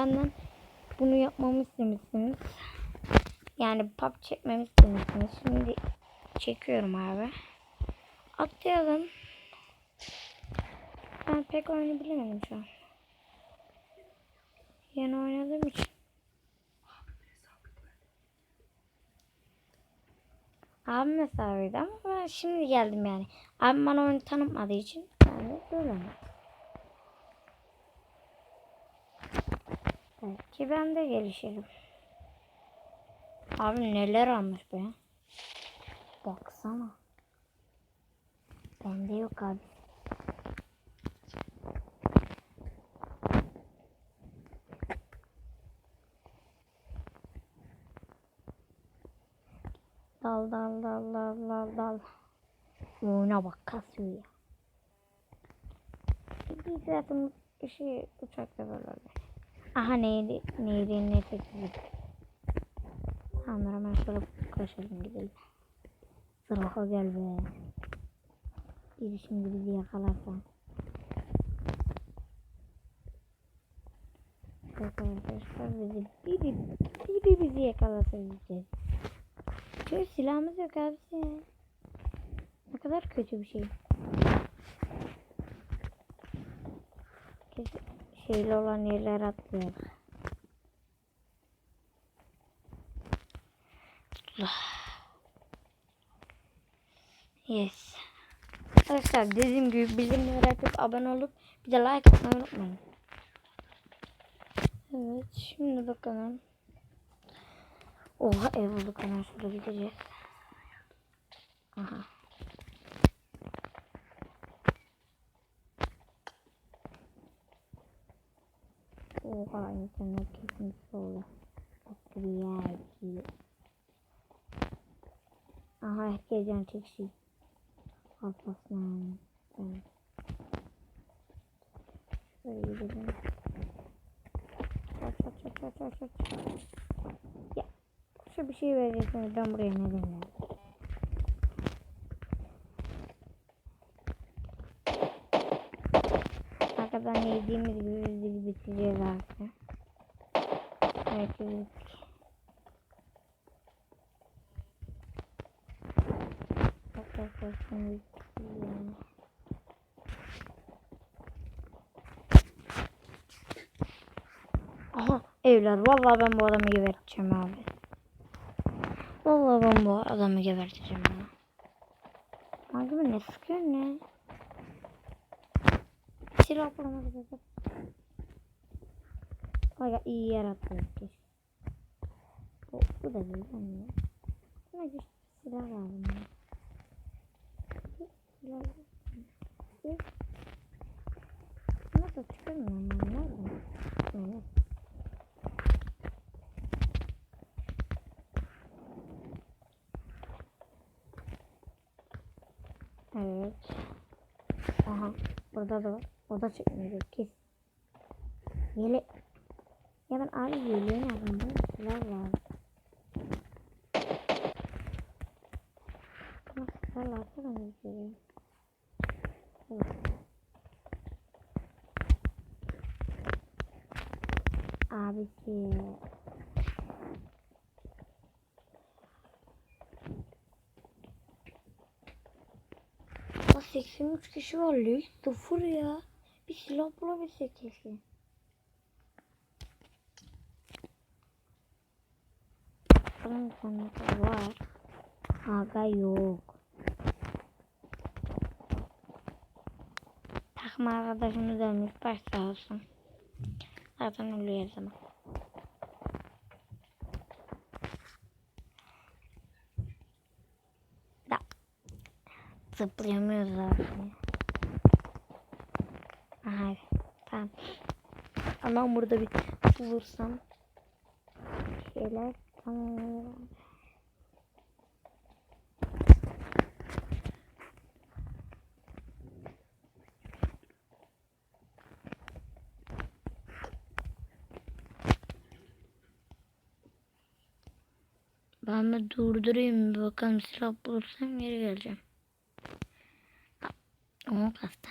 Benden bunu yapmamı istemişsiniz. Yani pop çekmemi istemişsiniz. Şimdi çekiyorum abi. Atlayalım. Ben pek oyunu bilemedim şu an. Yeni oynadığım için. Abim hesabıydı ama ben şimdi geldim yani. Abim bana oyunu tanıtmadığı için ben de böyle Belki ben de gelişirim. Abi neler almış be. Baksana. Bende yok abi. Dal dal dal dal dal dal. Oyuna bak kasıyor ya. Bir zaten şey uçakta böyle. Aha neydi? Neydi? Ne tekli? Tamam hemen şöyle koşalım gidelim. Sıraha gel be. Biri şimdi bizi yakalarsa. Arkadaşlar bizi biri, biri bizi yakalarsa gideceğiz. Çünkü silahımız yok abisi. Ne kadar kötü bir şey. Kesin şeyli olan yerler atlıyor. Yes. Arkadaşlar dediğim gibi bildirimleri açıp abone olup bir de like atmayı unutmayın. Evet şimdi bakalım. Oha ev bulduk hemen şurada gideceğiz. Aha. Başka bir yer değil. Aha herkesten tek şey. Alpaslan. Evet. Şöyle gidelim. Aç aç aç bir şey vereceksiniz ben buraya neden geldim? Arkadan yediğimiz gibi bitireceğiz artık. Yani. Aha evler vallahi ben bu adamı geberteceğim abi. Vallahi ben bu adamı geberteceğim. Abi ne sıkıyor ne? Silah bulamadı Aga iyi yer atıyor. Bu, bu da değil anne. Buna bir silah lazım. Silah lazım. Nasıl çıkarmıyorum ben nereden? Evet. Evet. Aha. Burada da var. O da çekmeyecek kes. Yele. Ya ben abi yeleğini aldım. Bu silah var. Ama silah varsa ben. Aa, 83 kişi var Lig. Sıfır ya. Bir silah bulabilsek keşke. Bakalım sandıkta var. Aga yok. Takım arkadaşımız ölmüş. Baş sağ olsun. Zaten ölüyor zaman. Da. Zıplayamıyoruz abi. Aha. Tamam. Ama burada bir bulursam şeyler Ben bir durdurayım bir bakalım silah bulursam geri geleceğim. Ama kastı.